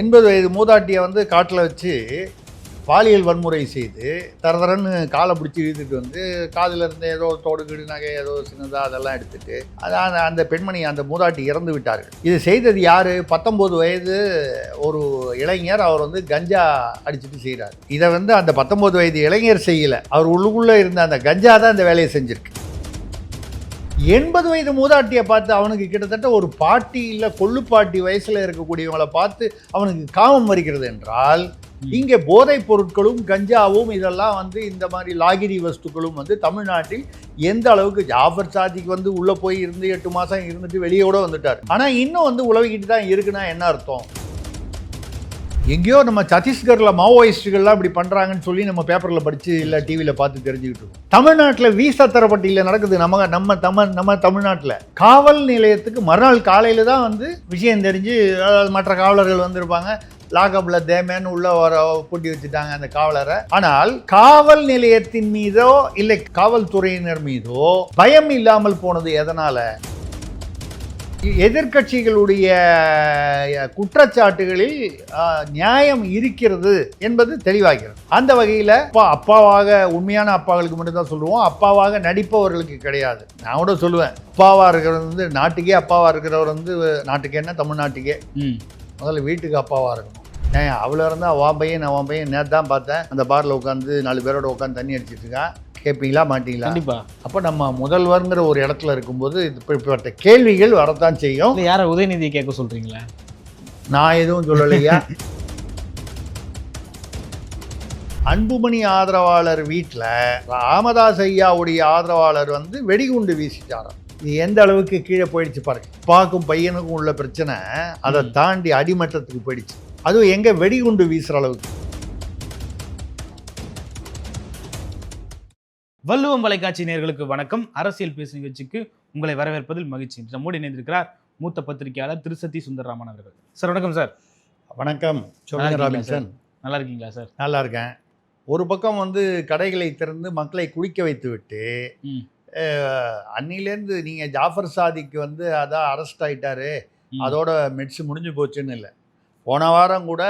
எண்பது வயது மூதாட்டியை வந்து காட்டில் வச்சு பாலியல் வன்முறை செய்து தரதரன்னு காலை பிடிச்சி இழுத்துட்டு வந்து காதில் இருந்த ஏதோ தோடுகீடு நகை ஏதோ சின்னதாக அதெல்லாம் எடுத்துட்டு அதான் அந்த பெண்மணி அந்த மூதாட்டி இறந்து விட்டார்கள். இது செய்தது யார்? பத்தொம்போது வயது ஒரு இளைஞர் அவர் வந்து கஞ்சா அடிச்சுட்டு செய்கிறார் இதை வந்து அந்த பத்தொம்போது வயது இளைஞர் செய்யலை. அவர் உள்ளுக்குள்ளே இருந்த அந்த கஞ்சா தான் இந்த வேலையை செஞ்சுருக்கு. எண்பது வயது மூதாட்டியை பார்த்து அவனுக்கு கிட்டத்தட்ட ஒரு பாட்டி இல்லை கொள்ளுப்பாட்டி வயசில் இருக்கக்கூடியவங்களை பார்த்து அவனுக்கு காமம் வருகிறது என்றால் இங்கே போதைப் பொருட்களும் கஞ்சாவும் இதெல்லாம் வந்து இந்த மாதிரி லாகிரி வஸ்துக்களும் வந்து தமிழ்நாட்டில் எந்த அளவுக்கு ஜாஃபர் சாதிக்கு வந்து உள்ளே போய் இருந்து எட்டு மாதம் இருந்துட்டு வெளியே கூட வந்துட்டார். ஆனால் இன்னும் வந்து உலகிட்டு தான் இருக்குன்னா என்ன அர்த்தம்? எங்கேயோ நம்ம சத்தீஸ்கரில் மாவோயிஸ்டுகள்லாம் இப்படி பண்ணுறாங்கன்னு சொல்லி நம்ம பேப்பரில் படித்து இல்லை டிவியில் பார்த்து தெரிஞ்சுக்கிட்டு இருக்கோம். தமிழ்நாட்டில் வீசா தரப்பட்டியில் நடக்குது. நம்ம நம்ம தமிழ் நம்ம தமிழ்நாட்டில். காவல் நிலையத்துக்கு மறுநாள் காலையில் தான் வந்து விஷயம் தெரிஞ்சு அதாவது மற்ற காவலர்கள் வந்திருப்பாங்க. லாகப்பில் தேமேன்னு உள்ள வர பூட்டி வச்சுட்டாங்க அந்த காவலரை. ஆனால் காவல் நிலையத்தின் மீதோ இல்லை காவல்துறையினர் மீதோ பயம் இல்லாமல் போனது எதனால? எதிர்க்கட்சிகளுடைய குற்றச்சாட்டுகளில் நியாயம் இருக்கிறது என்பது தெளிவாகிறது. அந்த வகையில் அப்பா அப்பாவாக உண்மையான அப்பாக்களுக்கு மட்டும்தான் சொல்லுவோம். அப்பாவாக நடிப்பவர்களுக்கு கிடையாது. நான் கூட சொல்லுவேன். அப்பாவாக இருக்கிறவர் வந்து நாட்டுக்கே அப்பாவாக இருக்கிறவர் வந்து நாட்டுக்கே என்ன தமிழ்நாட்டுக்கே. ம். முதல்ல வீட்டுக்கு அப்பாவாக இருக்கணும். ஏன் அவ்வளோ இருந்தால் பையன் நான் பையன் நேற்று தான் பார்த்தேன். அந்த பாரில் உட்காந்து நாலு பேரோட உட்காந்து தண்ணி அடிச்சிட்டு இருக்கான் கேட்பீங்களா மாட்டீங்களா? கண்டிப்பா. அப்போ நம்ம முதல்வர்ங்கிற ஒரு இடத்துல இருக்கும்போது இப்படிப்பட்ட கேள்விகள் வரத்தான் செய்யும். யார உதயநிதி கேட்க சொல்றீங்களா? நான் எதுவும் சொல்லலையா? அன்புமணி ஆதரவாளர் வீட்டில் ராமதாஸ் ஐயாவுடைய ஆதரவாளர் வந்து வெடிகுண்டு வீசிட்டாராம். இது எந்த அளவுக்கு கீழே போயிடுச்சு பாருங்க. அப்பாவுக்கும் பையனுக்கும் உள்ள பிரச்சனை அதை. தாண்டி அடிமட்டத்துக்கு போயிடுச்சு. அதுவும் எங்க வெடிகுண்டு வீசுற அளவுக்கு. வள்ளுவம் தொலைக்காட்சி நேயர்களுக்கு வணக்கம். அரசியல் பேசு நிகழ்ச்சிக்கு உங்களை வரவேற்பதில் மகிழ்ச்சி. நம்மோடு இணைந்திருக்கிறார் மூத்த பத்திரிகையாளர் திருசதி சுந்தரராமன் அவர்கள். சார் வணக்கம் சார். வணக்கம். சொல்லுங்க நல்லா இருக்கீங்களா ராபின்சன். நல்லா இருக்கீங்களா சார்? நல்லா இருக்கேன். ஒரு பக்கம் வந்து கடைகளை திறந்து மக்களை குளிக்க வைத்து விட்டு அன்னிலேருந்து நீங்கள் ஜாஃபர் சாதிக்கு வந்து அதான் அரெஸ்ட் ஆயிட்டாரு. ம். அதோட மெட்ஸ் முடிஞ்சு போச்சுன்னு இல்லை. போன வாரம் கூட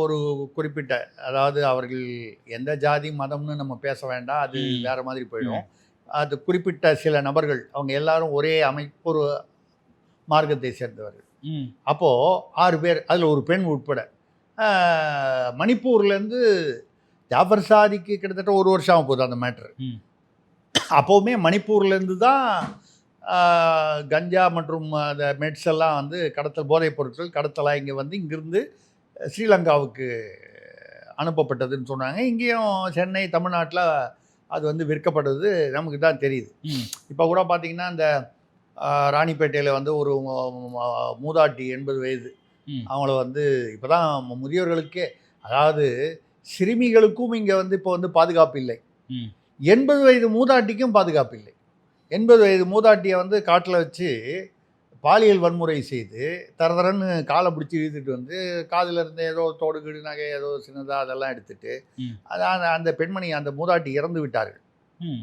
ஒரு குறிப்பிட்ட அதாவது அவர்கள் எந்த ஜாதி மதம்னு நம்ம பேச வேண்டாம் அது. வேற மாதிரி போயிடும். அது குறிப்பிட்ட சில நபர்கள் அவங்க எல்லாரும் ஒரே அமைப்பு ஒரு மார்க்கத்தை சேர்ந்தவர்கள். அப்போது ஆறு பேர் அதில் ஒரு பெண் உட்பட. மணிப்பூர்லேருந்து ஜாஃபர் சாதிக்கு கிட்டத்தட்ட ஒரு வருஷம் ஆக போகுது அந்த மேட்ரு. அப்போவுமே மணிப்பூர்லேருந்து தான் கஞ்சா மற்றும் அந்த மெட்ஸ் எல்லாம் வந்து கடத்தல் போதைப் பொருட்கள் கடத்தலாக இங்கே வந்து இங்கிருந்து ஸ்ரீலங்காவுக்கு அனுப்பப்பட்டதுன்னு சொன்னாங்க. இங்கேயும் சென்னை தமிழ்நாட்டில் அது வந்து விற்கப்படுறது நமக்கு தான் தெரியுது. இப்போ கூட பார்த்தீங்கன்னா இந்த ஆஹ், ராணிப்பேட்டையில் வந்து ஒரு மூதாட்டி எண்பது வயது. அவங்கள வந்து இப்போ தான் முதியோர்களுக்கே அதாவது சிறுமிகளுக்கும் இங்கே வந்து இப்போ வந்து பாதுகாப்பு இல்லை. எண்பது வயது மூதாட்டிக்கும் பாதுகாப்பு இல்லை. எண்பது வயது மூதாட்டியை வந்து காட்டில் வச்சு பாலியல் வன்முறை செய்து தரதரன்னு காலை பிடிச்சி இழுத்துட்டு வந்து காதில் இருந்த ஏதோ தோடு கீடு நகை ஏதோ சின்னதாக அதெல்லாம் எடுத்துட்டு. அதான் அந்த பெண்மணி அந்த மூதாட்டி இறந்து விட்டார்கள். ம்.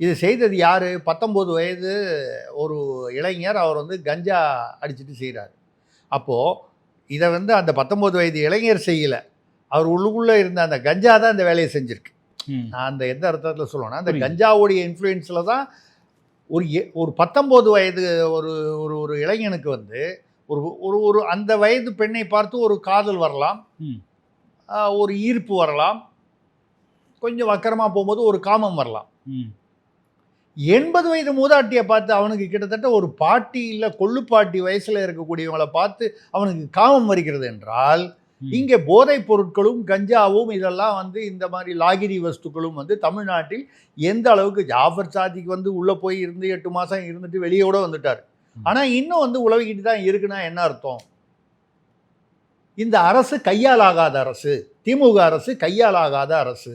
இது செய்தது யார்? பத்தொம்போது வயது ஒரு இளைஞர் அவர் வந்து கஞ்சா அடிச்சுட்டு செய்கிறார் அப்போது இதை வந்து அந்த பத்தொம்போது வயது இளைஞர் செய்யலை. அவர் உள்ளுக்குள்ளே இருந்த அந்த கஞ்சா தான் இந்த வேலையை செஞ்சுருக்கு. நான் அந்த எந்த அர்த்தத்தில் சொல்லணும்னா அந்த. கஞ்சாவுடைய இன்ஃப்ளூயன்ஸில் தான் ஒரு எ- ஒரு பத்தொம்போது வயது ஒரு ஒரு ஒரு இளைஞனுக்கு வந்து ஒரு ஒரு ஒரு அந்த வயது பெண்ணை பார்த்து ஒரு காதல் வரலாம். ஒரு ஈர்ப்பு வரலாம். கொஞ்சம் வக்கரமாக போகும்போது ஒரு காமம் வரலாம். எண்பது வயது மூதாட்டியை பார்த்து அவனுக்கு கிட்டத்தட்ட ஒரு பாட்டி இல்லை கொள்ளுப்பாட்டி வயசில் இருக்கக்கூடியவங்களை பார்த்து அவனுக்கு காமம் வருகிறது என்றால். இங்கே போதைப் பொருட்களும் கஞ்சாவும் இதெல்லாம் வந்து இந்த மாதிரி லாகிரி வஸ்துக்களும் வந்து தமிழ்நாட்டில் எந்த அளவுக்கு ஜாஃபர் சாதிக்கு வந்து உள்ளே போய் இருந்து எட்டு மாதம் இருந்துட்டு வெளியே கூட வந்துட்டார். ஆனால் இன்னும் வந்து உலகிட்டு தான் இருக்குன்னா என்ன அர்த்தம்? இந்த அரசு கையாலாகாத அரசு திமுக அரசு கையாலாகாத அரசு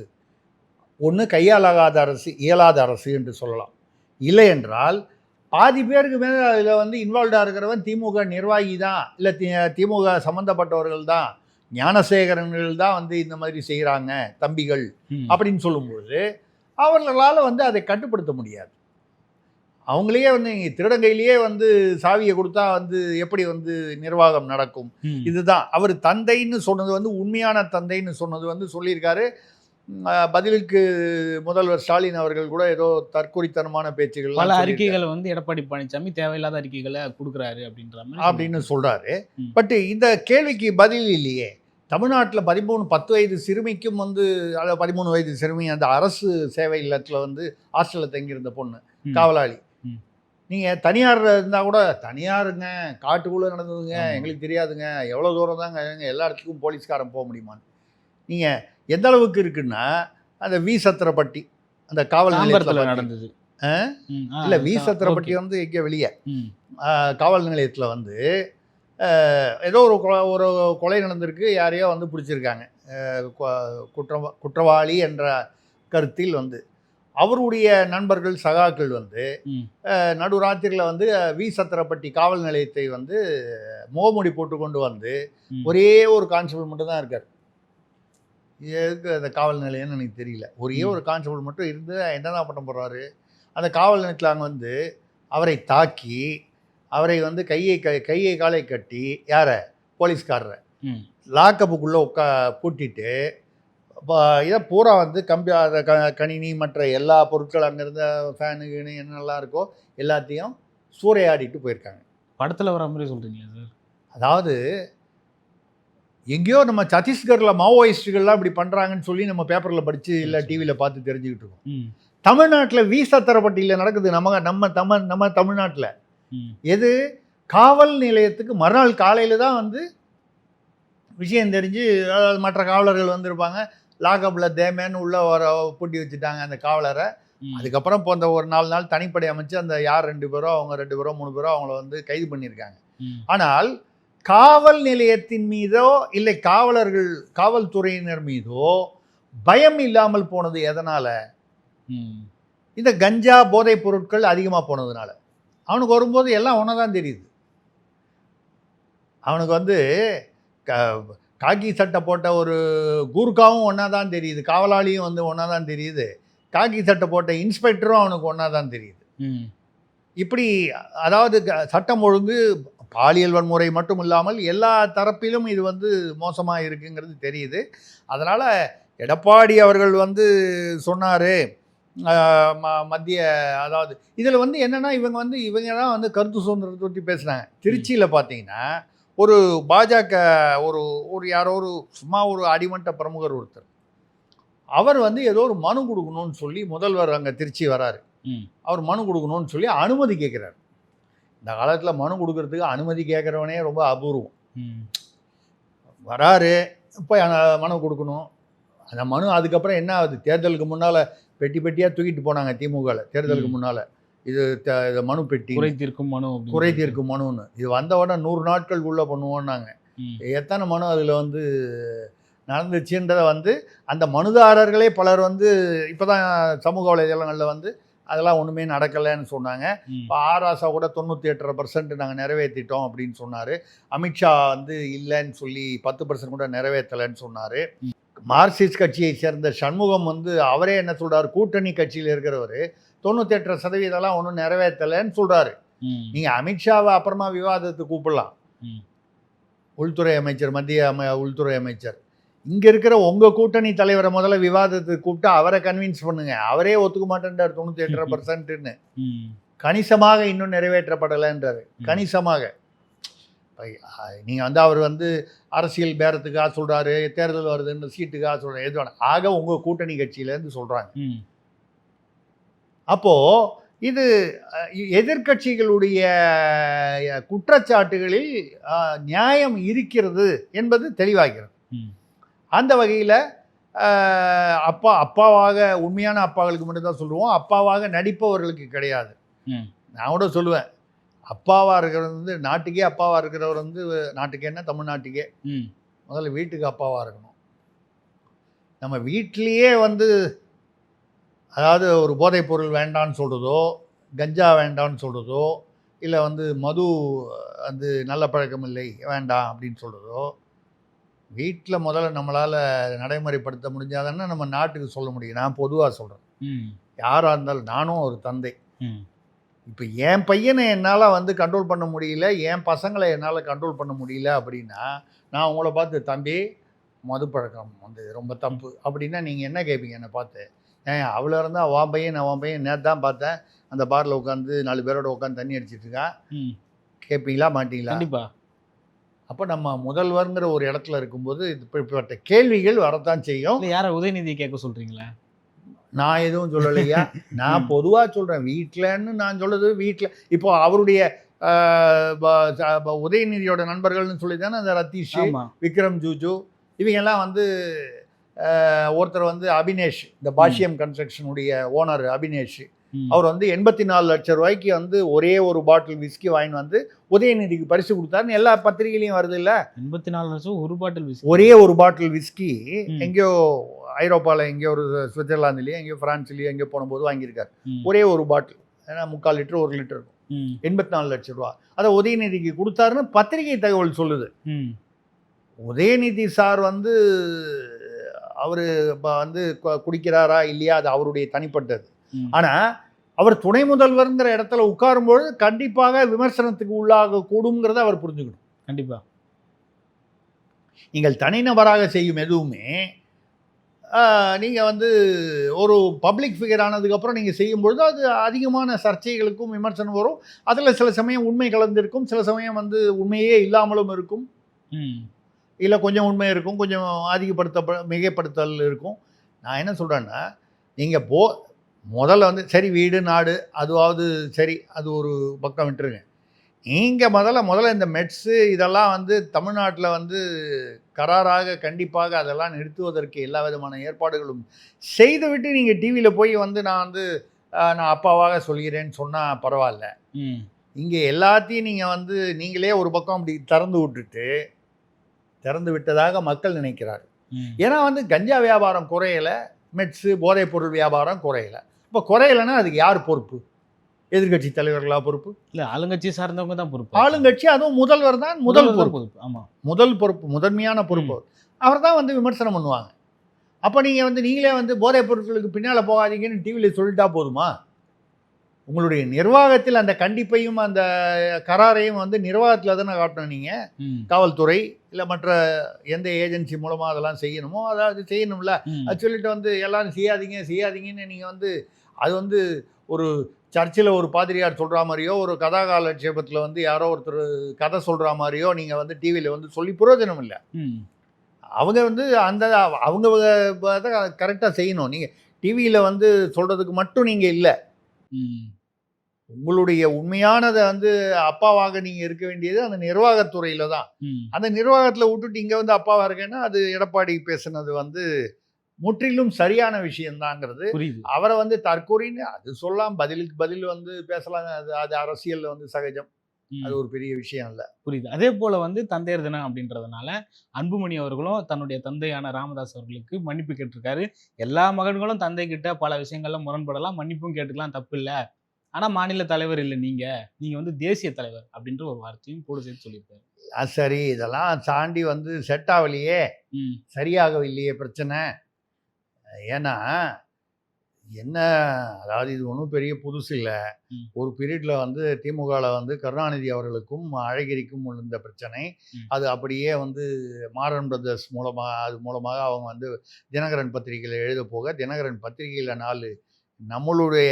ஒன்று கையாலாகாத அரசு இயலாத அரசு என்று சொல்லலாம். இல்லை என்றால் பாதி பேருக்கு மேலே அதில் வந்து இன்வால்வ்டாக இருக்கிறவன் திமுக நிர்வாகி தான் இல்லை திமுக சம்மந்தப்பட்டவர்கள் தான். ஞானசேகரன்கள் தான் வந்து இந்த மாதிரி செய்கிறாங்க தம்பிகள் அப்படின்னு சொல்லும்பொழுது அவர்களால் வந்து அதை கட்டுப்படுத்த முடியாது. அவங்களையே வந்து திருடங்கையிலேயே வந்து சாவியை கொடுத்தா வந்து எப்படி வந்து நிர்வாகம் நடக்கும். இதுதான். அவர் தந்தைன்னு சொன்னது வந்து உண்மையான தந்தைன்னு சொன்னது வந்து சொல்லியிருக்காரு. பதிலுக்கு முதல்வர் ஸ்டாலின் அவர்கள் கூட ஏதோ தற்குறித்தனமான பேச்சுகள் பல அறிக்கைகளை வந்து எடப்பாடி பழனிசாமி தேவையில்லாத அறிக்கைகளை கொடுக்குறாரு அப்படின்ற அப்படின்னு சொல்றாரு. பட் இந்த கேள்விக்கு பதில் இல்லையே. தமிழ்நாட்டில் பதிமூணு பத்து வயது சிறுமிக்கும் வந்து அதாவது பதிமூணு வயது சிறுமி அந்த அரசு சேவை இல்லத்தில் வந்து ஹாஸ்டலில் தங்கியிருந்த பொண்ணு. காவலாளி. நீங்கள் தனியார் இருந்தால் கூட தனியாருங்க காட்டுக்குள்ளே நடந்ததுங்க. எங்களுக்கு தெரியாதுங்க எவ்வளோ தூரம் தாங்க எல்லா இடத்துக்கும் போலீஸ்காரன் போக முடியுமான்னு நீங்கள் எந்த அளவுக்கு இருக்குன்னா அந்த வி சத்திரப்பட்டி அந்த காவல் நிலையத்தில் நடந்தது இல்லை வி. சத்திரப்பட்டி வந்து எங்கே வெளியே காவல் நிலையத்தில் வந்து ஏதோ ஒரு கொ- ஒரு கொலை நடந்திருக்கு யாரையோ வந்து பிடிச்சிருக்காங்க. ஆஹ் கு- குற்றவா குற்றவாளி என்ற கருத்தில் வந்து அவருடைய நண்பர்கள் சகாக்கள் வந்து நடுராத்திரியில் வந்து வி. சத்திரப்பட்டி காவல் நிலையத்தை வந்து முகமூடி போட்டு கொண்டு வந்து. ஒரே ஒரு கான்ஸ்டபிள் மட்டும் தான் இருக்கார். எதுக்கு அந்த காவல் நிலையம்னு எனக்கு தெரியல. ஒரே. ஒரு கான்ஸ்டபிள் மட்டும் இருந்து என்னதான் பண்ண போகிறாரு அந்த காவல் நிலையத்தில் அங்கே வந்து அவரை தாக்கி அவரை வந்து கையை க கையை காலை கட்டி யாரை? போலீஸ்காரரை. லாக்கப்புக்குள்ளே உட்கா பூட்டிட்டு இதை பூரா வந்து கம்பி கணினி மற்ற எல்லா பொருட்கள் அங்கே இருந்த ஃபேனு கீனு என்னெல்லாம் இருக்கோ எல்லாத்தையும் சூறையாடிட்டு போயிருக்காங்க. படத்துல வர மாதிரி சொல்றீங்களா சார்? அதாவது எங்கேயோ நம்ம சத்தீஸ்கரில் மாவோயிஸ்டுகள்லாம் இப்படி பண்ணுறாங்கன்னு சொல்லி நம்ம பேப்பரில் படித்து இல்லை டிவியில் பார்த்து தெரிஞ்சுக்கிட்டு இருக்கோம். தமிழ்நாட்டில் வீசத்தரப்பட்டியில் நடக்குது. நம்ம நம்ம தமிழ் நம்ம தமிழ்நாட்டில். எது? காவல் நிலையத்துக்கு மறுநாள் காலையில் தான் வந்து விஷயம் தெரிஞ்சு அதாவது மற்ற காவலர்கள் வந்திருப்பாங்க. லாக்கப்பில் தேமேன்னு உள்ள வர பூட்டி வச்சுட்டாங்க அந்த காவலரை. அதுக்கப்புறம் அந்த ஒரு நாலு நாள் தனிப்படை அமைச்சு அந்த யார் ரெண்டு பேரோ அவங்க ரெண்டு பேரோ மூணு பேரோ அவங்கள வந்து கைது பண்ணியிருக்காங்க. ஆனால் காவல் நிலையத்தின் மீதோ இல்லை காவலர்கள் காவல்துறையினர் மீதோ பயம் இல்லாமல் போனது எதனால. இந்த கஞ்சா போதைப் பொருட்கள் அதிகமாக போனதுனால. அவனுக்கு வரும்போது எல்லாம் ஒன்றா தான் தெரியுது. அவனுக்கு வந்து க காக்கி சட்டை போட்ட ஒரு கூர்க்காவும் ஒன்றா தான் தெரியுது. காவலாளியும் வந்து ஒன்றா தான் தெரியுது. காக்கி சட்டை போட்ட இன்ஸ்பெக்டரும் அவனுக்கு ஒன்றா தான் தெரியுது. இப்படி அதாவது க- சட்டம் ஒழுங்கு பாலியல் வன்முறை மட்டும் இல்லாமல் எல்லா தரப்பிலும் இது வந்து மோசமாக இருக்குங்கிறது தெரியுது. அதனால் எடப்பாடி அவர்கள் வந்து சொன்னார் மத்திய அதாவது இதில் வந்து என்னென்னா இவங்க வந்து இவங்க தான் வந்து கருத்து சுதந்திரத்தை பற்றி பேசுனாங்க திருச்சியில் பார்த்தீங்கன்னா ஒரு பாஜக ஒரு ஒரு யாரோ ஒரு சும்மா ஒரு அடிமட்ட பிரமுகர் ஒருத்தர். அவர் வந்து ஏதோ ஒரு மனு கொடுக்கணும்னு சொல்லி முதல்வர் அங்கே திருச்சி வராரு. ம். அவர் மனு கொடுக்கணும்னு சொல்லி அனுமதி கேட்குறாரு இந்த காலத்தில் மனு கொடுக்கறதுக்கு அனுமதி கேட்குறவனே ரொம்ப அபூர்வம். ம். வராரு இப்போ மனு கொடுக்கணும். அந்த மனு அதுக்கப்புறம் என்ன ஆகுது? தேர்தலுக்கு முன்னால் பெட்டி பெட்டியாக தூக்கிட்டு போனாங்க திமுகவில் தேர்தலுக்கு. முன்னால். இது த- இது மனு பெட்டி. குறை தீர்க்கும் மனு குறை. தீர்க்கும் மனுன்னு. இது வந்த உடனே நூறு நாட்கள் உள்ளே பண்ணுவோன்னாங்க. ம். எத்தனை மனு அதில் வந்து நடந்துச்சுன்றதை வந்து அந்த மனுதாரர்களே பலர் வந்து இப்போ தான் சமூக வலைதளங்களில் வந்து அதெல்லாம் ஒன்றுமே நடக்கலைன்னு சொன்னாங்க. இப்போ ஆராசா கூட தொண்ணூற்றி எட்டரை பர்சன்ட் நாங்கள் நிறைவேற்றிட்டோம் அப்படின்னு சொன்னார். அமித்ஷா வந்து இல்லைன்னு சொல்லி பத்து பர்சன்ட் கூட நிறைவேற்றலைன்னு சொன்னார். மார்க்சிஸ்ட் கட்சியை சேர்ந்த சண்முகம் வந்து அவரே என்ன சொல்றாரு கூட்டணி கட்சியில் இருக்கிறவர் தொண்ணூற்றி எட்டரை சதவீதம்லாம் ஒன்றும் நிறைவேற்றலைன்னு சொல்கிறாரு. நீங்கள் அமித்ஷாவை அப்புறமா விவாதத்துக்கு கூப்பிடலாம். உள்துறை அமைச்சர் மத்திய அம உள்துறை அமைச்சர் இங்கே இருக்கிற உங்கள் கூட்டணி தலைவரை முதல்ல விவாதத்துக்கு கூப்பிட்டு அவரை கன்வின்ஸ் பண்ணுங்க அவரே ஒத்துக்க மாட்டேன்றார் தொண்ணூற்றி எட்டரை பர்சன்ட்னு. கணிசமாக இன்னும் நிறைவேற்றப்படலைன்றாரு. கணிசமாக நீங்கள் வந்து அவர் வந்து அரசியல் பேரத்துக்காக சொல்கிறாரு தேர்தல் வருதுன்னு சீட்டுக்காக சொல்கிறாரு எது ஆக உங்கள் கூட்டணி கட்சியிலேருந்து சொல்கிறாங்க. அப்போது இது அஹ், குற்றச்சாட்டுகளில் நியாயம் இருக்கிறது என்பது தெளிவாகிறது. அந்த வகையில் அப்பா அப்பாவாக உண்மையான அப்பாக்களுக்கு மட்டும்தான் சொல்லுவோம் அப்பாவாக நடிப்பவர்களுக்கு கிடையாது. நான் கூட சொல்லுவேன் அப்பாவாக இருக்கிறவர் வந்து நாட்டுக்கே அப்பாவாக இருக்கிறவர் வந்து நாட்டுக்கே என்ன தமிழ்நாட்டுக்கே ம். முதல்ல வீட்டுக்கு அப்பாவாக இருக்கணும் நம்ம வீட்டிலேயே வந்து அதாவது ஒரு போதைப் பொருள் வேண்டான்னு சொல்கிறதோ கஞ்சா வேண்டான்னு சொல்கிறதோ இல்லை வந்து மது வந்து நல்ல பழக்கம் இல்லை வேண்டாம் அப்படின்னு சொல்கிறதோ வீட்டில் முதல்ல நம்மளால் நடைமுறைப்படுத்த முடிஞ்சாதானே நம்ம நாட்டுக்கு சொல்ல முடியும் நான் பொதுவாக சொல்கிறேன் ம். யாராக இருந்தாலும் நானும் ஒரு தந்தை ம். இப்போ என் பையனை என்னால் வந்து கண்ட்ரோல் பண்ண முடியல என் பசங்களை என்னால் கண்ட்ரோல் பண்ண முடியல அப்படின்னா நான் உங்களை பார்த்து தம்பி மது பழக்கம் வந்து ரொம்ப தப்பு. அப்படின்னா நீங்கள் என்ன கேட்பீங்க என்னை பார்த்து? ஏன் அவ்வளோ இருந்தால் வா பையன் நான் பையன் நேற்று தான் பார்த்தேன். அந்த பாரில் உட்காந்து நாலு பேரோட உட்காந்து தண்ணி அடிச்சிட்டு இருக்கான் ம். கேட்பீங்களா மாட்டீங்களா? கண்டிப்பா. அப்போ நம்ம முதல்வருங்கிற ஒரு இடத்துல இருக்கும்போது இப்படிப்பட்ட கேள்விகள் வரத்தான் செய்யும். யார உதயநிதியை கேட்க சொல்றீங்களா? நான் எதுவும் சொல்லலையா? நான் பொதுவாக சொல்கிறேன் வீட்டிலன்னு நான் சொல்றது வீட்டில் இப்போ அவருடைய உதயநிதியோட நண்பர்கள்னு சொல்லி தானே அந்த ரத்தீஷ் விக்ரம் ஜூஜு இவங்கெல்லாம் வந்து ஒருத்தர் வந்து அபினேஷ் இந்த பாஷ்யம் கன்ஸ்ட்ரக்ஷனுடைய ஓனர் அபினேஷ். அவர் வந்து எண்பத்தி நாலு லட்சம் ரூபாய்க்கு வந்து ஒரே ஒரு பாட்டில் விஸ்கி வாங்கிட்டு வந்து உதயநிதிக்கு பரிசு கொடுத்தாருன்னு எல்லா பத்திரிகையிலையும் வருது இல்ல? எண்பத்தி நாலு லட்சம் ஒரு பாட்டில் விஸ்கி. ஒரே ஒரு பாட்டில் விஸ்கி. எங்கேயோ ஐரோப்பாவில் எங்கேயோ ஒரு சுவிட்சர்லாந்துலேயோ எங்கேயோ ஃப்ரான்ஸ்லேயோ எங்கேயோ போனபோது வாங்கியிருக்காரு. ஒரே ஒரு பாட்டில். ஏன்னா முக்கால் லிட்டர் ஒரு லிட்டர் இருக்கும். எண்பத்தி நாலு லட்சம் ரூபா. அதை உதயநிதிக்கு கொடுத்தாருன்னு பத்திரிகை தகவல் சொல்லுது. உதயநிதி சார் வந்து அவர் வந்து கு- குடிக்கிறாரா இல்லையா? அது அவருடைய தனிப்பட்டது. ஆனால் அவர் துணை முதல்வருங்கிற இடத்துல உட்காரும்பொழுது கண்டிப்பாக விமர்சனத்துக்கு உள்ளாக கூடுங்கிறத அவர் புரிஞ்சுக்கணும். கண்டிப்பா. நீங்கள் தனிநபராக செய்யும் எதுவுமே நீங்கள் வந்து ஒரு பப்ளிக் ஃபிகர் ஆனதுக்கப்புறம் நீங்கள் செய்யும்பொழுது அது அதிகமான சர்ச்சைகளுக்கும் விமர்சனம் வரும். அதில் சில சமயம் உண்மை கலந்திருக்கும். சில சமயம் வந்து உண்மையே இல்லாமலும் இருக்கும். இல்லை கொஞ்சம் உண்மை இருக்கும் கொஞ்சம் அதிகப்படுத்த மிகைப்படுத்தல் இருக்கும். நான் என்ன சொல்கிறேன்னா நீங்கள் போ முதல்ல வந்து சரி வீடு நாடு அதுவாவது சரி அது ஒரு பக்கம் விட்டுருங்க. நீங்கள் முதல்ல முதல்ல இந்த மெட்ஸு இதெல்லாம் வந்து தமிழ்நாட்டில் வந்து கராராக கண்டிப்பாக அதெல்லாம் நிறுத்துவதற்கு எல்லா விதமான ஏற்பாடுகளும் செய்துவிட்டு நீங்கள் டிவியில் போய் வந்து நான் வந்து நான் அப்பாவாக சொல்கிறேன்னு சொன்னால் பரவாயில்ல. இங்கே எல்லாத்தையும் நீங்கள் வந்து நீங்களே ஒரு பக்கம் அப்படி திறந்து விட்டுட்டு திறந்து விட்டதாக மக்கள் நினைக்கிறார்கள் ம். ஏன்னா வந்து கஞ்சா வியாபாரம் குறையல மெட்ஸு போதைப் பொருள் வியாபாரம் குறையல இப்போ குறையலைன்னா அதுக்கு யார் பொறுப்பு எதிர்க்கட்சி தலைவர்களா பொறுப்பு? இல்ல ஆளுங்கட்சி சார்ந்தவங்க தான் பொறுப்பு. ஆளுங்கட்சி அதுவும் முதல்வர் தான் முதல் பொறுப்பு. பொறுப்பு. ஆமா. முதல் பொறுப்பு முதன்மையான பொறுப்பு. அவர் தான் வந்து விமர்சனம் பண்ணுவாங்க. அப்போ நீங்கள் வந்து நீங்களே வந்து போதைப் பொருட்களுக்கு பின்னால் போகாதீங்கன்னு டிவியில் சொல்லிட்டா போதுமா? உங்களுடைய நிர்வாகத்தில் அந்த கண்டிப்பையும் அந்த கராரையும் வந்து நிர்வாகத்தில் தானே காட்டணும் நீங்கள். காவல்துறை இல்லை மற்ற எந்த ஏஜென்சி மூலமாக அதெல்லாம் செய்யணுமோ அதாவது செய்யணும்ல. அது சொல்லிட்டு வந்து எல்லாரும் செய்யாதீங்க செய்யாதீங்கன்னு நீங்கள் வந்து அது வந்து ஒரு சர்ச்சில் ஒரு பாதிரியார் சொல்கிற மாதிரியோ ஒரு கதாகாலட்சேபத்தில் வந்து யாரோ ஒருத்தர் கதை சொல்கிற மாதிரியோ நீங்கள் வந்து டிவியில் வந்து சொல்லி பிரயோஜனம் இல்லை. அவங்க வந்து அந்த அவங்க கரெக்டாக செய்யணும் நீங்கள் டிவியில் வந்து சொல்கிறதுக்கு மட்டும் நீங்கள் இல்லை. உங்களுடைய உண்மையானதை வந்து அப்பாவாக நீங்கள் இருக்க வேண்டியது அந்த நிர்வாகத்துறையில் தான். அந்த நிர்வாகத்தில் விட்டுட்டு இங்கே வந்து அப்பாவா இருக்கேன்னா அது எடப்பாடி பேசுனது வந்து முற்றிலும் சரியான விஷயம்தாங்கிறது புரியுது. அவரை வந்து தற்கொலைன்னு அது சொல்லலாம் பதிலுக்கு பதில் வந்து பேசலாம். அது அது அரசியலில் வந்து சகஜம். அது ஒரு பெரிய விஷயம் இல்லை. புரியுது. அதே போல வந்து தந்தையர் தினம் அப்படின்றதுனால அன்புமணி அவர்களும் தன்னுடைய தந்தையான ராமதாஸ் அவர்களுக்கு மன்னிப்பு கேட்டிருக்காரு. எல்லா மகன்களும் தந்தை கிட்ட பல விஷயங்கள்ல முரண்படலாம் மன்னிப்பும் கேட்டுக்கலாம் தப்பு இல்ல ஆனா மாநில தலைவர் இல்லை நீங்க. நீங்க வந்து தேசிய தலைவர் அப்படின்ற ஒரு வார்த்தையும் கூட சேர்த்து சொல்லியிருக்காரு. சரி. இதெல்லாம் தாண்டி வந்து செட் ஆகலையே ம். சரியாகவில்லையே பிரச்சனை. ஏன்னா என்ன அதாவது இது ஒன்றும் பெரிய புதுசு இல்லை. ஒரு பீரியடில் வந்து திமுகவில் வந்து கருணாநிதி அவர்களுக்கும் அழகிரிக்கும் இருந்த பிரச்சனை. அது அப்படியே வந்து மாறன் பிரதர்ஸ் மூலமாக அது மூலமாக அவங்க வந்து தினகரன் பத்திரிகையில் எழுத போக தினகரன் பத்திரிகையில் நாலு நம்மளுடைய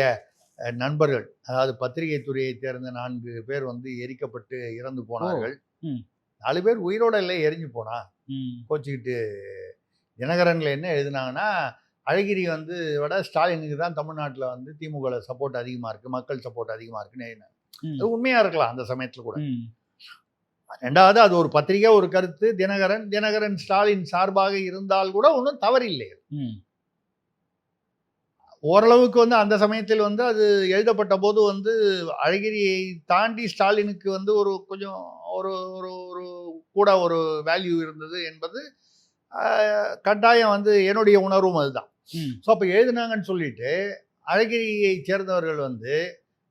நண்பர்கள் அதாவது பத்திரிகை துறையை சேர்ந்த நான்கு பேர் வந்து எரிக்கப்பட்டு இறந்து போனார்கள். நாலு பேர் உயிரோட இல்லை எரிஞ்சு போனா. கோச்சிக்கிட்டு தினகரனில் என்ன எழுதுனாங்கன்னா அழகிரி வந்து விட ஸ்டாலினுக்கு தான் தமிழ்நாட்டில் வந்து திமுக சப்போர்ட் அதிகமாக இருக்குது மக்கள் சப்போர்ட் அதிகமாக இருக்குன்னு. அது உண்மையாக இருக்கலாம் அந்த சமயத்தில் கூட. ரெண்டாவது அது ஒரு பத்திரிகை ஒரு கருத்து தினகரன் தினகரன் ஸ்டாலின் சார்பாக இருந்தால் கூட ஒன்றும் தவறில்லை. ஓரளவுக்கு வந்து அந்த சமயத்தில் வந்து அது எழுதப்பட்ட போது வந்து அழகிரியை தாண்டி ஸ்டாலினுக்கு வந்து ஒரு கொஞ்சம் ஒரு ஒரு ஒரு கூட ஒரு வேல்யூ இருந்தது என்பது கட்டாயம் வந்து என்னுடைய உணர்வும் அதுதான். ஸோ அப்போ எழுதுனாங்கன்னு சொல்லிட்டு அழகிரியை சேர்ந்தவர்கள் வந்து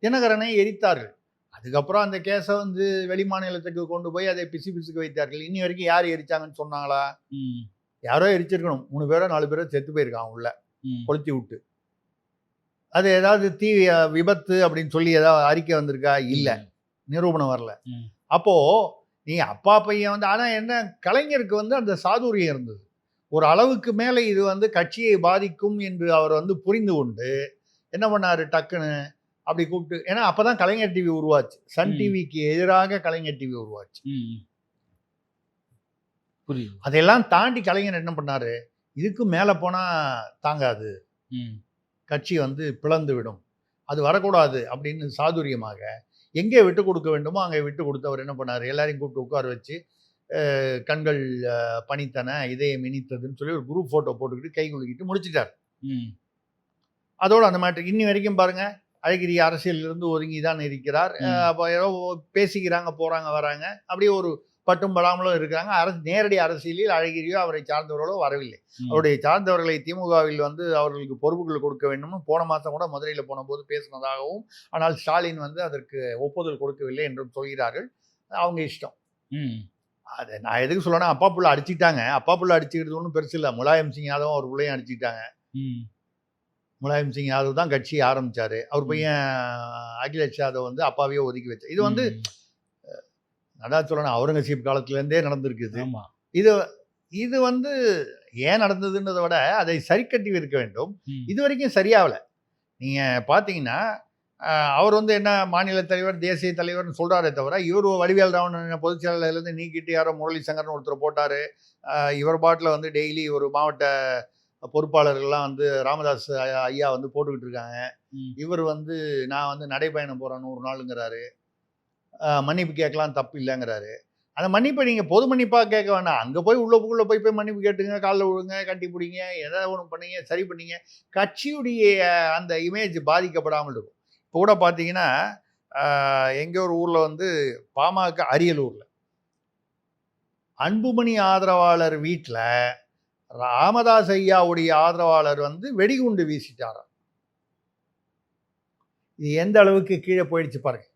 தினகரனை எரித்தார்கள். அதுக்கப்புறம் அந்த கேஸை வந்து வெளிமாநிலத்துக்கு கொண்டு போய் அதை பிசு பிசுக்கு வைத்தார்கள். இன்னி வரைக்கும் யார் எரிச்சாங்கன்னு சொன்னாங்களா. யாரோ எரிச்சிருக்கணும். மூணு பேரோ நாலு பேரோ செத்து போயிருக்காங்க உள்ள. கொளுத்தி விட்டு. அது ஏதாவது தீ விபத்து அப்படின்னு சொல்லி ஏதாவது அறிக்கை வந்திருக்கா? இல்ல. நிரூபணம் வரல. அப்போ நீ அப்பா பையன் வந்து ஆனா என்ன கலைஞருக்கு வந்து அந்த சாதுரியம் இருந்தது. ஒரு அளவுக்கு மேல இது வந்து கட்சியை பாதிக்கும் என்று அவர் வந்து புரிந்து கொண்டு என்ன பண்ணாரு டக்குன்னு அப்படி கூப்பிட்டு ஏன்னா அப்பதான் கலைஞர் டிவி உருவாச்சு. சன். டிவிக்கு எதிராக கலைஞர் டிவி உருவாச்சு. புரியுது. அதையெல்லாம் தாண்டி கலைஞர் என்ன பண்ணாரு? இதுக்கு மேல போனா தாங்காது. கட்சி வந்து பிளந்து விடும். அது வரக்கூடாது அப்படின்னு சாதுரியமாக எங்கே விட்டு கொடுக்க வேண்டுமோ அங்கே விட்டு கொடுத்தவர் என்ன பண்ணார்? எல்லாரையும் கூப்பிட்டு உட்கார வச்சு கண்கள் அஹ், பனித்தன இதயம் இனித்ததுன்னு சொல்லி ஒரு குரூப் ஃபோட்டோ போட்டுக்கிட்டு கை குலுக்கிட்டு முடிச்சிட்டார். ம். அதோட அந்த மேட்ரு இன்னி வரைக்கும் பாருங்க. அழகிரி அரசியலிருந்து ஒதுங்கி தான் இருக்கிறார். அப்போ ஏதோ பேசிக்கிறாங்க போறாங்க வராங்க. அப்படியே ஒரு பட்டும் படாமலும் இருக்கிறாங்க. அரசு நேரடி அரசியலில் அழகிரியோ அவரை சார்ந்தவர்களோ வரவில்லை. அவருடைய சார்ந்தவர்களை திமுகவில் வந்து அவர்களுக்கு பொறுப்புகள் கொடுக்க வேண்டும்னு போன மாதம் கூட மதுரையில் போன போது பேசினதாகவும் ஆனால் ஸ்டாலின் வந்து அதற்கு ஒப்புதல் கொடுக்கவில்லை என்றும் சொல்கிறார்கள். அவங்க இஷ்டம். அதை நான் எதுக்கு சொல்லணும் அப்பா புள்ள அடிச்சிட்டாங்க அப்பா புள்ள அடிச்சுக்கிறது ஒன்றும் பெருசு இல்லை. முலாயம் சிங் யாதவும் அவர் பிள்ளையும் அடிச்சிட்டாங்க ம். முலாயம் சிங் யாதவ் தான் கட்சியை ஆரம்பிச்சாரு. அவர் பையன் அகிலேஷ் யாதவ் வந்து அப்பாவையே ஒதுக்கி வச்சார் இது வந்து. நடா சொல்லணும். அவுரங்கசீப் காலத்துலேருந்தே நடந்திருக்குது. இது இது வந்து ஏன் நடந்ததுன்றதை விட அதை சரி கட்டி இருக்க வேண்டும். இது வரைக்கும் சரியாகல. நீங்கள் பார்த்தீங்கன்னா அவர் வந்து என்ன மாநில தலைவர் தேசிய தலைவர்னு சொல்கிறாரே தவிர இவர் வடிவேல் ராவணன் பொதுச் செயலாளர்லேருந்து நீக்கிட்டு யாரோ முரளி சங்கர்னு ஒருத்தர் போட்டார். இவர் பாட்டில் வந்து டெய்லி ஒரு மாவட்ட பொறுப்பாளர்கள்லாம் வந்து ராமதாஸ் ஐயா- வந்து போட்டுக்கிட்டு இருக்காங்க. இவர் வந்து நான் வந்து நடைப்பயணம் போகிறேன் நூறு நாளுங்கிறாரு. மன்னிப்பு கேட்கலாம் தப்பு இல்லைங்கிறாரு. அந்த மன்னிப்பை நீங்கள் பொது மன்னிப்பாக கேட்க வேண்டாம். அங்கே போய் உள்ளுக்குள்ளே போய் போய் மன்னிப்பு கேட்டுங்க காலில் விழுங்க கட்டி பிடிங்க எதாவது ஒன்று பண்ணீங்க சரி பண்ணீங்க. கட்சியுடைய அந்த இமேஜ் பாதிக்கப்படாமல் இருக்கும். இப்போ கூட பார்த்தீங்கன்னா எங்கே ஒரு ஊரில் வந்து பாமக அரியலூரில். அன்புமணி ஆதரவாளர் வீட்டில் ராமதாஸ் ஐயாவுடைய ஆதரவாளர் வந்து வெடிகுண்டு வீசிட்டாராம். இது எந்த அளவுக்கு கீழே போயிடுச்சு பாருங்க.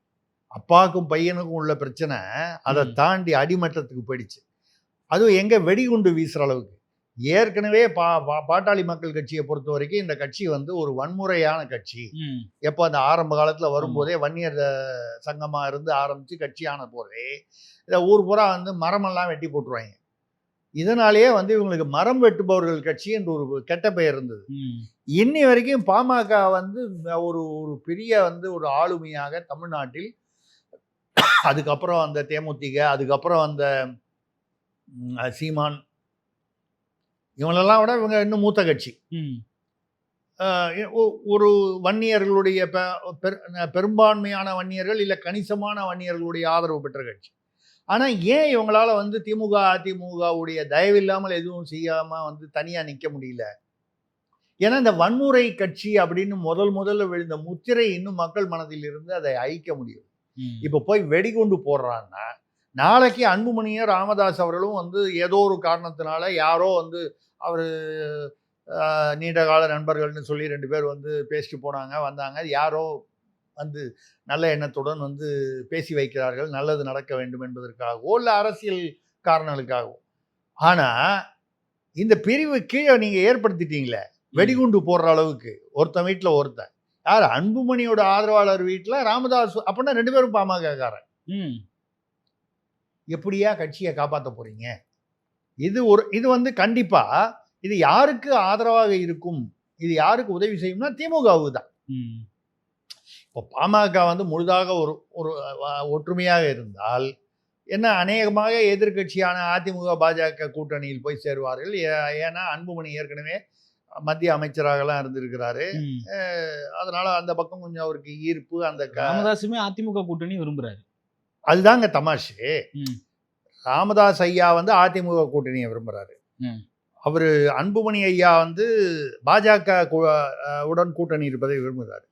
அப்பாவுக்கும் பையனுக்கும் உள்ள பிரச்சனை அதை. தாண்டி அடிமட்டத்துக்கு போயிடுச்சு. அதுவும் எங்க வெடிகுண்டு வீசுற அளவுக்கு. ஏற்கனவே பா பா- பாட்டாளி மக்கள் கட்சியை பொறுத்த வரைக்கும் இந்த கட்சி வந்து ஒரு வன்முறையான கட்சி. எப்போ அந்த ஆரம்ப காலத்தில் வரும்போதே வன்னியர் அஹ், சங்கமா இருந்து ஆரம்பித்து கட்சியான போதே இந்த ஊர் பூரா வந்து மரமெல்லாம் வெட்டி போட்டுருவாங்க இதனாலேயே வந்து இவங்களுக்கு மரம் வெட்டுபவர்கள் கட்சி என்று ஒரு கெட்ட பெயர் இருந்தது. இன்னி வரைக்கும் பாமக வந்து ஒரு ஒரு பெரிய வந்து ஒரு ஆளுமையாக தமிழ்நாட்டில் அதுக்கப்புறம் அந்த தேமுதிக அதுக்கப்புறம் அந்த சீமான் இவங்களெல்லாம் விட இவங்க இன்னும் மூத்த கட்சி. ஒரு வன்னியர்களுடைய பெரும்பான்மையான வன்னியர்கள் இல்லை கணிசமான வன்னியர்களுடைய ஆதரவு பெற்ற கட்சி. ஆனால் ஏன் இவங்களால வந்து திமுக அதிமுகவுடைய தயவில்லாமல் எதுவும் செய்யாம வந்து தனியாக நிற்க முடியல? ஏன்னா இந்த வன்முறை கட்சி அப்படின்னு முதல் முதல்ல விழுந்த முத்திரை இன்னும் மக்கள் மனதில் இருந்து அதை அழிக்க முடியும். இப்போ போய் வெடிகுண்டு போடுறான்னா நாளைக்கு அன்புமணியும் ராமதாஸ் அவர்களும் வந்து ஏதோ ஒரு காரணத்தினால யாரோ வந்து அவர் நீண்ட கால நண்பர்கள்னு சொல்லி ரெண்டு பேர் வந்து பேசிட்டு போனாங்க வந்தாங்க. யாரோ வந்து நல்ல எண்ணத்துடன் வந்து பேசி வைக்கிறார்கள். நல்லது நடக்க வேண்டும் என்பதற்காகவோ இல்லை அரசியல் காரணங்களுக்காகவோ. ஆனால் இந்த பிரிவு கீழே நீங்கள் ஏற்படுத்திட்டீங்களே வெடிகுண்டு போடுற அளவுக்கு. ஒருத்தன் வீட்டில் ஒருத்தன். யார்? அன்புமணியோட ஆதரவாளர் வீட்டில் ராமதாஸ் அப்படின்னா ரெண்டு பேரும் பாமகக்காரன். ம். எப்படியா கட்சியை காப்பாற்ற போறீங்க? இது ஒரு இது வந்து கண்டிப்பா இது யாருக்கு ஆதரவாக இருக்கும் இது யாருக்கு உதவி செய்யும்னா திமுகவுக்கு தான். இப்போ பாமக வந்து முழுதாக ஒரு ஒரு ஒற்றுமையாக இருந்தால் என்ன அநேகமாக எதிர்க்கட்சியான அதிமுக பாஜக கூட்டணியில் போய் சேருவார்கள் ஏன்னா அன்புமணி ஏற்கனவே மத்திய அமைச்சராகலாம் இருந்திருக்கிறாரு. அதனால அந்த பக்கம் கொஞ்சம் அவருக்கு ஈர்ப்பு அந்த ராமதாசுமே அதிமுக கூட்டணி விரும்புறாரு அதுதாங்க தமாஷு. ராமதாஸ் ஐயா வந்து அதிமுக கூட்டணியை விரும்புறாரு ம். அவரு அன்புமணி ஐயா வந்து பாஜக உடன் கூட்டணி இருப்பதை விரும்புகிறாரு.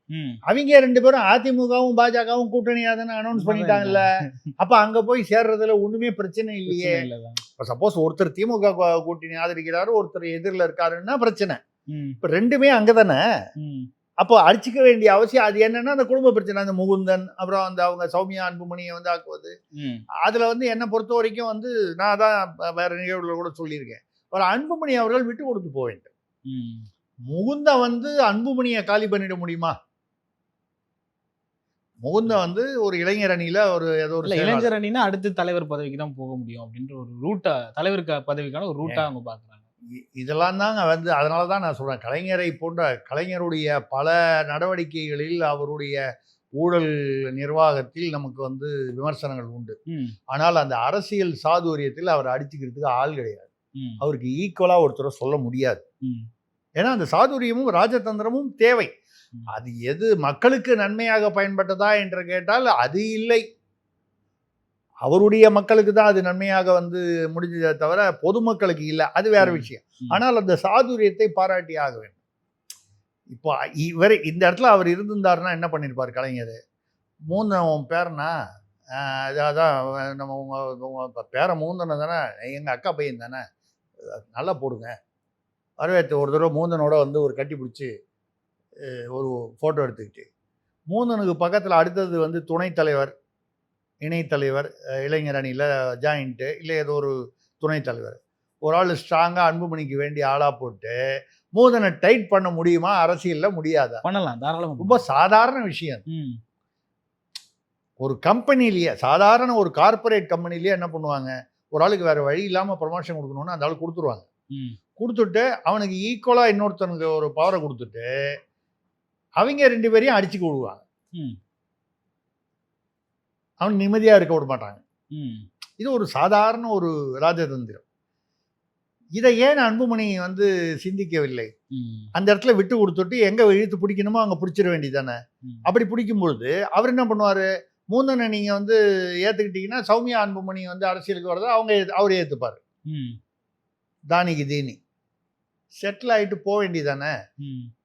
அவங்க ரெண்டு பேரும் அதிமுகவும் பாஜகவும் கூட்டணியா தானே அனௌன்ஸ் பண்ணிட்டாங்கல்ல அப்ப அங்க போய் சேர்றதுல ஒண்ணுமே பிரச்சனை இல்லையே. இப்ப சப்போஸ் ஒருத்தர் திமுக கூட்டணி ஆதரிக்கிறாரு ஒருத்தர் எதிரில் இருக்காருன்னா பிரச்சனை. இப்ப ரெண்டுமே அங்கதானே ம். அப்போ அடிச்சுக்க வேண்டிய அவசியம் அது என்னன்னா அந்த குடும்ப பிரச்சனை அந்த முகுந்தன் அப்புறம் அந்த அவங்க சௌமியா அன்புமணியை வந்து ஆக்குவது. அதுல வந்து என்னை பொறுத்த வரைக்கும் வந்து நான் தான் வேற நிகழ்வுல கூட சொல்லியிருக்கேன். ஒரு அன்புமணி அவர்கள் விட்டு கொடுத்து போக வேண்டும். முகுந்த வந்து அன்புமணியை காலி பண்ணிட முடியுமா? முகுந்த வந்து ஒரு இளைஞர் அணியில ஒரு ஏதோ ஒரு. இளைஞர் அணினா அடுத்து தலைவர் பதவிக்கு தான் போக முடியும் அப்படின்ற ஒரு ரூட்டா தலைவருக்கு பதவிக்கான ஒரு ரூட்டா அவங்க பாக்குறாங்க. இதெல்லாம் தாங்க வந்து அதனால தான் நான் சொல்றேன். கலைஞரை போன்ற கலைஞருடைய பல நடவடிக்கைகளில் அவருடைய ஊழல் நிர்வாகத்தில் நமக்கு வந்து விமர்சனங்கள் உண்டு. ஆனால் அந்த அரசியல் சாதுரியத்தில் அவர் அடிச்சுக்கிறதுக்கு ஆள் கிடையாது. அவருக்கு ஈக்குவலா ஒருத்தரை சொல்ல முடியாது. ஏன்னா அந்த சாதுரியமும் ராஜதந்திரமும் தேவை. அது எது மக்களுக்கு நன்மையாக பயன்பட்டதா என்று கேட்டால் அது இல்லை. அவருடைய மக்களுக்கு தான் அது நன்மையாக வந்து முடிஞ்சதே தவிர பொதுமக்களுக்கு இல்லை. அது வேற. விஷயம். ஆனால் அந்த சாதுரியத்தை பாராட்டி ஆக வேண்டும். இப்போ இவர் இந்த இடத்துல அவர் இருந்திருந்தாருன்னா என்ன பண்ணியிருப்பார் கலைஞர்? மூந்த உன் பேரனா? அதான் நம்ம உங்க உங்க பேரை மூந்தனை தானே? எங்கள் அக்கா பையன் தானே? நல்லா போடுங்க. வரவேற்று ஒரு தடவை மூந்தனோட வந்து ஒரு கட்டி பிடிச்சி ஒரு ஃபோட்டோ எடுத்துக்கிட்டு. மூந்தனுக்கு பக்கத்தில் அடுத்தது வந்து துணைத் தலைவர் இணைத் தலைவர் அஹ் இளைஞர் அணியில் ஜாயிண்ட்டு இல்லை ஏதோ ஒரு துணைத் தலைவர். ஒரு ஆள் ஸ்ட்ராங்காக அன்புமணிக்கு வேண்டிய ஆளாக போட்டு மூதனை டைட் பண்ண முடியுமா? அரசியலில் முடியாதா? பண்ணலாம் தாராளமா ரொம்ப சாதாரண விஷயம். ம், ஒரு கம்பெனிலேயே சாதாரண ஒரு கார்ப்பரேட் கம்பெனிலேயே என்ன பண்ணுவாங்க? ஒரு ஆளுக்கு வேறு வழி இல்லாமல் ப்ரொமோஷன் கொடுக்கணும்னு அந்த ஆள் கொடுத்துருவாங்க. ம், கொடுத்துட்டு அவனுக்கு ஈக்குவலாக இன்னொருத்தனுக்கு ஒரு பவரை கொடுத்துட்டு அவங்க ரெண்டு பேரையும் அடிச்சு விடுவாங்க ம், அவன் நிம்மதியாக இருக்க விட மாட்டாங்க. ம், இது ஒரு சாதாரண ஒரு ராஜதந்திரம். இதை ஏன் அன்புமணி வந்து சிந்திக்கவில்லை? அந்த இடத்துல விட்டு கொடுத்துட்டு எங்க இழுத்து பிடிக்கணுமோ அங்க பிடிச்சிட வேண்டியதானே. அப்படி பிடிக்கும் பொழுது அவர் என்ன பண்ணுவாரு? மூந்தனை நீங்க வந்து ஏத்துக்கிட்டீங்கன்னா சௌமியா அன்புமணி வந்து அரசியலுக்கு வரதை அவங்க அவர் ஏத்துப்பாரு. ம், தானிக்கு தீனி. செட்டில் ஆயிட்டு போக வேண்டியதானே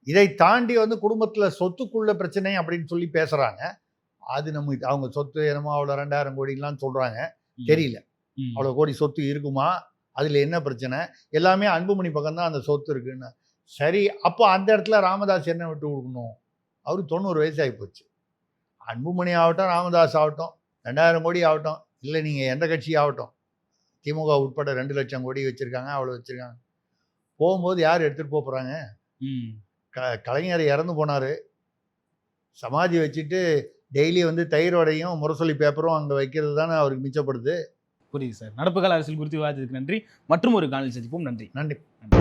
இதை தாண்டி வந்து குடும்பத்துல சொத்துக்குள்ள பிரச்சனை அப்படின்னு சொல்லி பேசுறாங்க. அது நம்ம அவங்க சொத்து என்னமோ அவ்வளோ ரெண்டாயிரம் கோடிலாம் சொல்றாங்க. ம். தெரியல. அவ்வளோ கோடி சொத்து இருக்குமா? அதில் என்ன பிரச்சனை? எல்லாமே அன்புமணி பக்கம்தான் அந்த சொத்து இருக்குன்னு. சரி அப்போ அந்த இடத்துல ராமதாஸ் என்ன விட்டு கொடுக்கணும்? அவருக்கு தொண்ணூறு வயசு ஆகி போச்சு. அன்புமணி ஆகட்டும் ராமதாஸ் ஆகட்டும் ரெண்டாயிரம் கோடி ஆகட்டும் இல்லை நீங்கள் எந்த கட்சி ஆகட்டும் திமுக உட்பட ரெண்டு லட்சம் கோடி வச்சுருக்காங்க அவ்வளோ வச்சுருக்காங்க. போகும்போது யார் எடுத்துகிட்டு போக போகிறாங்க ம். க கலைஞர் இறந்து போனார். சமாதி வச்சுட்டு டெய்லி வந்து தயிர் வடையும் முரசொலி பேப்பரும் அங்கே வைக்கிறது தானே அவருக்கு மிச்சப்படுது. புரியுது சார். நடப்பு கால அரசியல் குறித்து விவாதித்ததுக்கு நன்றி. மற்றும் ஒரு காணொலி சந்திப்போம். நன்றி. நன்றி. நன்றி.